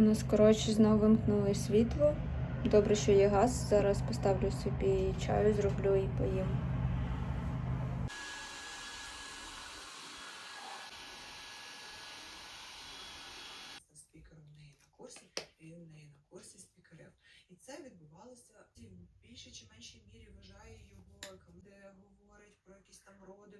У нас, коротше, знову вимкнули світло. Добре, що є газ. Зараз поставлю собі чаю, зроблю і поїм. спікером в неї на курсі, неї на курсі спікерів. І це відбувалося в більшій чи меншій мірі вважає його, де говорить про якісь там роди.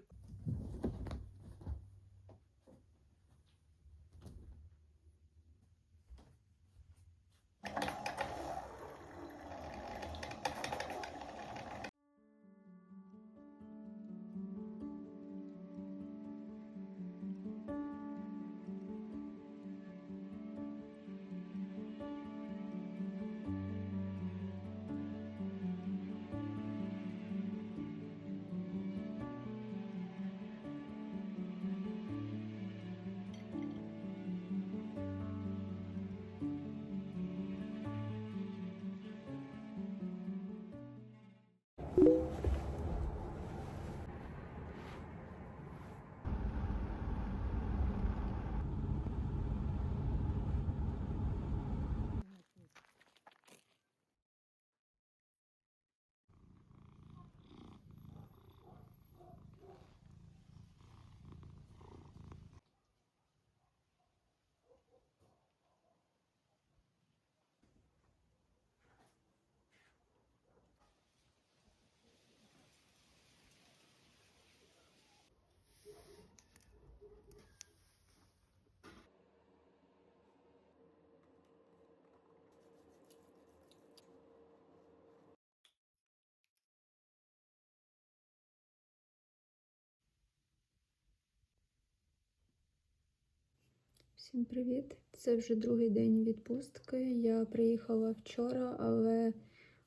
Всім привіт! Це вже другий день відпустки. Я приїхала вчора, але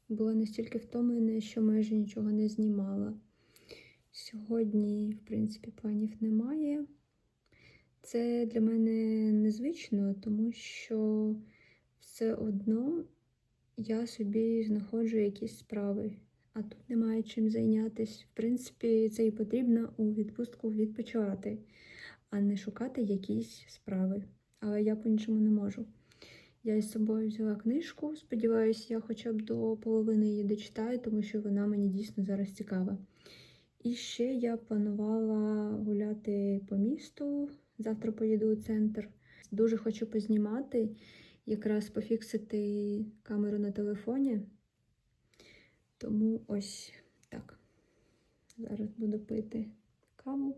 була настільки втомлена, що майже нічого не знімала. Сьогодні, в принципі, планів немає. Це для мене незвично, тому що все одно я собі знаходжу якісь справи, а тут немає чим зайнятися. В принципі, це і потрібно у відпустку відпочивати а не шукати якісь справи. Але я по-іншому не можу. Я із собою взяла книжку, сподіваюся, я хоча б до половини її дочитаю, тому що вона мені дійсно зараз цікава. І ще я планувала гуляти по місту. Завтра поїду у центр. Дуже хочу познімати, якраз пофіксити камеру на телефоні. Тому ось так. Зараз буду пити каву.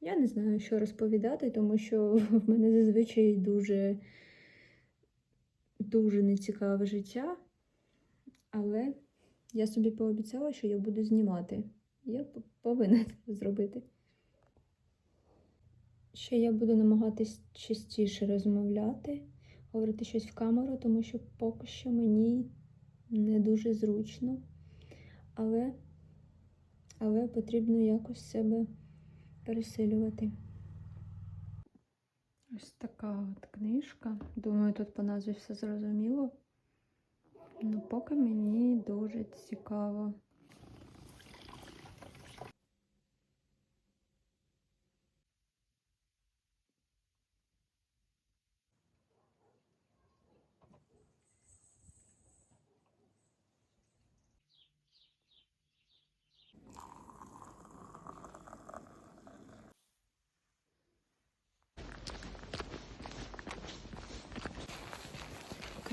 Я не знаю, що розповідати, тому що в мене зазвичай дуже, дуже нецікаве життя. Але я собі пообіцяла, що я буду знімати. Я повинна це зробити. Ще я буду намагатись частіше розмовляти, говорити щось в камеру, тому що поки що мені не дуже зручно. Але, але потрібно якось себе пересилювати. Ось така от книжка. Думаю, тут по назві все зрозуміло. Ну, поки мені дуже цікаво.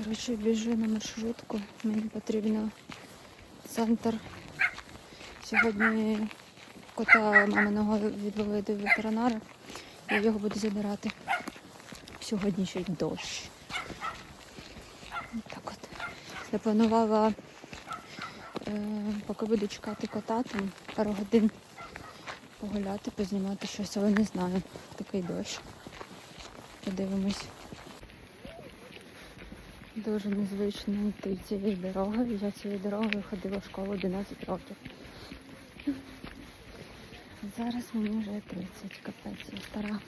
Коротше, біжу на маршрутку. Мені потрібно центр. Сьогодні кота маминого відвели до ветеринара. Я його буду забирати. Сьогодні ще й дощ. Так от. Я планувала, е, поки буду чекати кота, там пару годин погуляти, познімати щось, але не знаю. Такий дощ. Подивимось. Дуже незвично йти цією дорогою. Я цією дорогою ходила в школу 11 років. Зараз мені вже 30, капець, я стара.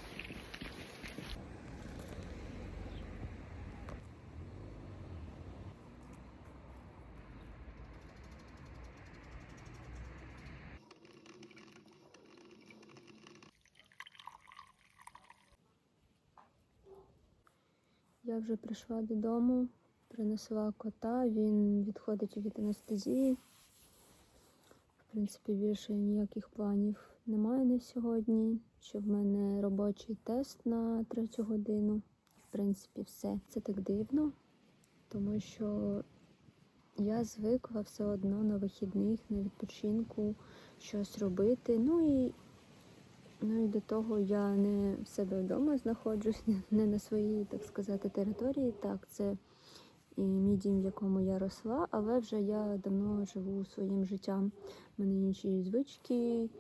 Я вже прийшла додому, принесла кота, він відходить від анестезії. В принципі, більше ніяких планів немає на сьогодні. Що в мене робочий тест на третю годину. В принципі, все. Це так дивно, тому що я звикла все одно на вихідних, на відпочинку щось робити. Ну і, ну і до того я не в себе вдома знаходжусь, не на своїй, так сказати, території. Так, це і мій дім, в якому я росла, але вже я давно живу своїм життям. У мене інші звички,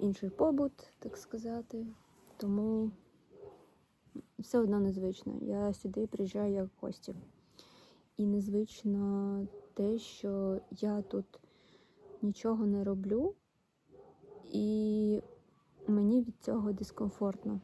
інший побут, так сказати. Тому все одно незвично. Я сюди приїжджаю як гості. І незвично те, що я тут нічого не роблю, і мені від цього дискомфортно.